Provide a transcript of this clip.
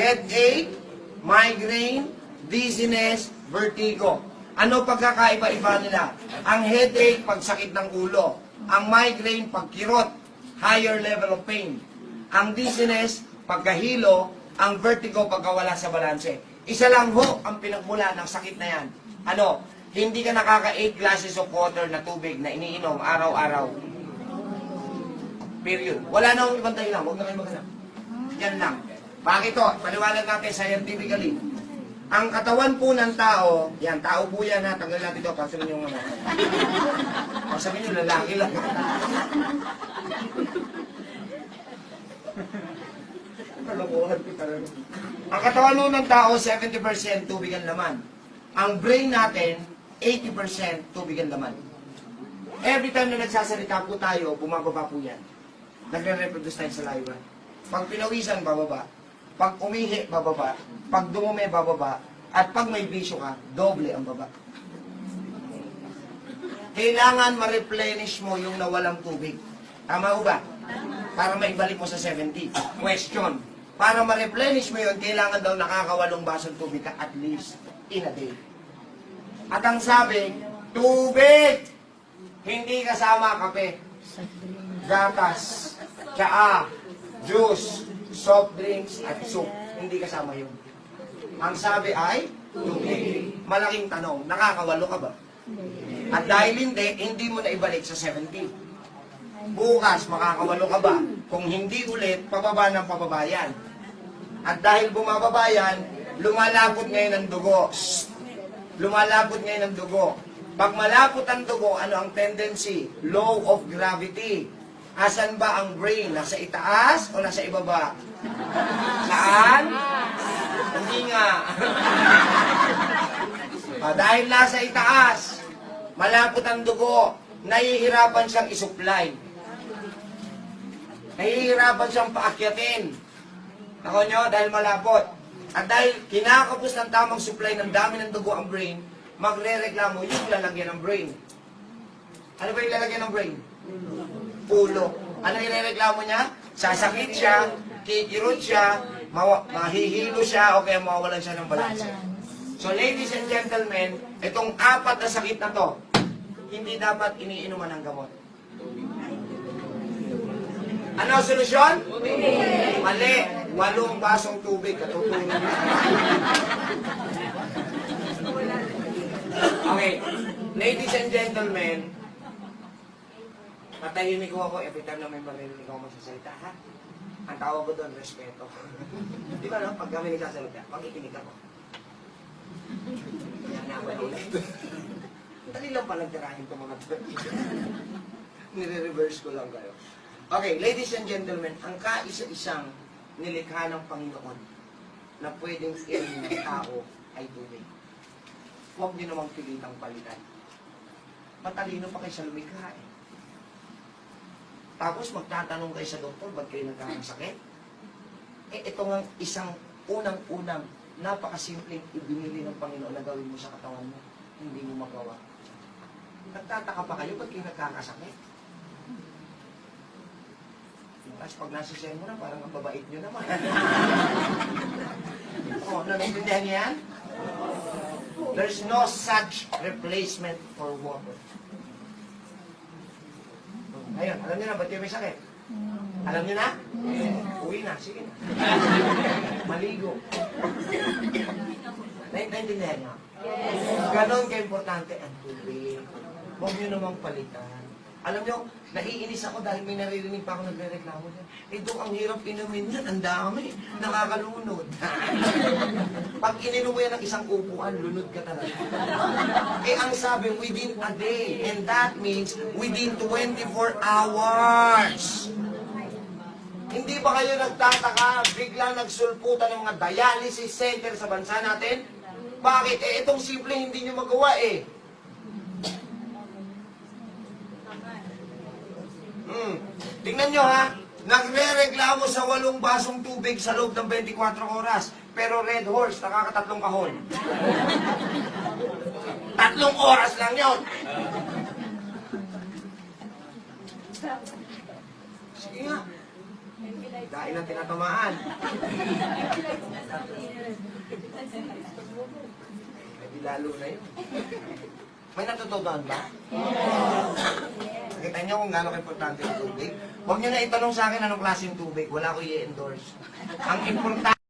Headache, migraine, dizziness, vertigo. Ano pagkakaiba-iba nila? Ang headache, pagsakit ng ulo. Ang migraine, pagkirot, higher level of pain. Ang dizziness, pagkahilo. Ang vertigo, pagkawala sa balanse. Isa lang ho ang pinagmula ng sakit na yan. Ano? Hindi ka nakaka 8 glasses of water na tubig na iniinom araw-araw. Period. Wala na akong ibang dahilan. Huwag na kayo maghanap. Yan lang. Bakit to? Paliwanag natin scientifically. Ang katawan po ng tao, yan, tao po yan ha, tanggal natin ito, pasabi nyo ano. Pasabi nyo, lalaki lang. Ang katawan po ng tao, 70% tubig ang laman. Ang brain natin, 80% tubig ang laman. Every time na nagsasalita po tayo, bumababa po yan. Nagre-reproduce tayo sa live. Pag pinawisan, bababa. Pag umihi, bababa. Pag dumumi, bababa. At pag may bisyo ka, doble ang baba. Kailangan ma-replenish mo yung nawalang tubig. Tama ho ba? Para maibalik mo sa 70. Question. Para ma-replenish mo yun, kailangan daw nakakawalong basong tubig ka at least in a day. At ang sabi, tubig! Hindi kasama kape, gatas, tsaa, juice, soft drinks, at soup. Hindi kasama yun. Ang sabi ay, tubig. Malaking tanong, nakakawalo ka ba? At dahil hindi, hindi mo na ibalik sa 70. Bukas, makakawalo ka ba? Kung hindi ulit, pababa ng pababa yan. At dahil bumababa yan, lumalapot ngayon ang dugo. Lumalapot ngayon ang dugo. Pag malapot ang dugo, ano ang tendency? Law of gravity. Asan ba ang brain? Nasa itaas o nasa ibaba? Saan? Hindi nga. Ah, dahil nasa itaas, malapot ang dugo, nahihirapan siyang isupply. Nahihirapan siyang paakyatin. Ako nyo, dahil malapot. At dahil kinakapos ng tamang supply ng dami ng dugo ang brain, magre-reklamo yung lalagyan ng brain. Ano ba yung lalagyan ng brain? Ulo. Ano yung reklamo niya? Sasakit siya, kikirot siya, mawa- mahihilo siya, o kaya mawawalan siya ng balanse. So ladies and gentlemen, itong apat na sakit na to, hindi dapat iniinuman ng gamot. Ano ang solusyon? Mali. Walong basong tubig katutulog. Okay. Ladies and gentlemen, matahimik ko ako every time na may maririnig ako magsasalita, ha? Ang tawag ko doon, respeto. Di ba no? Pag kami nagsasalita, makikinig ako. Yan nga ba ulit? Dali lang palang tirahin ko mga to. Nire-reverse ko lang kayo. Okay, ladies and gentlemen, ang kaisa-isang nilikha ng Panginoon na pwedeng irin ng tao ay tubig. Huwag niyo namang pilitang palitan. Matalino pa kayo sa lumikha eh. Tapos magtatanong kayo sa doktor, ba't kayo nagkakasakit? Eh, ito nga isang unang-unang napakasimpleng ibinili ng Panginoon na gawin mo sa katawan mo. Hindi mo magawa. Nagtataka pa kayo, ba't kayo nagkakasakit? Tapos pag nasa mo na, parang ang babait nyo naman. oh, nanaintindihan niyo yan? There's no such replacement for water. Ngayon, alam niyo na, ba't kayo may sakit? Alam niyo na? Uwi na, sige na. Maligo. Nain- Naintindihan niyo? Ganon ka-importante ang tubig. Huwag niyo namang palitan. Alam niyo, naiinis ako dahil may naririnig pa ako nagre-reklamo dyan. Eh, ang hirap inumin yan. Ang dami. Nakakalunod. Pag ininom mo yan ng isang upuan, lunod ka talaga. eh, ang sabi, within a day. And that means within 24 hours. Hindi ba kayo nagtataka, biglang nagsulputan ng mga dialysis center sa bansa natin? Bakit? Eh, itong simple hindi nyo magawa eh. Hmm. Tingnan nyo ha, nagre-reklamo sa walong basong tubig sa loob ng 24 oras. Pero Red Horse, nakakatatlong kahon. Tatlong oras lang yon. Sige nga. Dahil ang tinatamaan. Hindi lalo na yun. May natutunan ba? Nakita niyo kung gaano importante yung tubig? Huwag niyo na itanong sa akin anong klaseng tubig. Wala ko i-endorse. Ang importante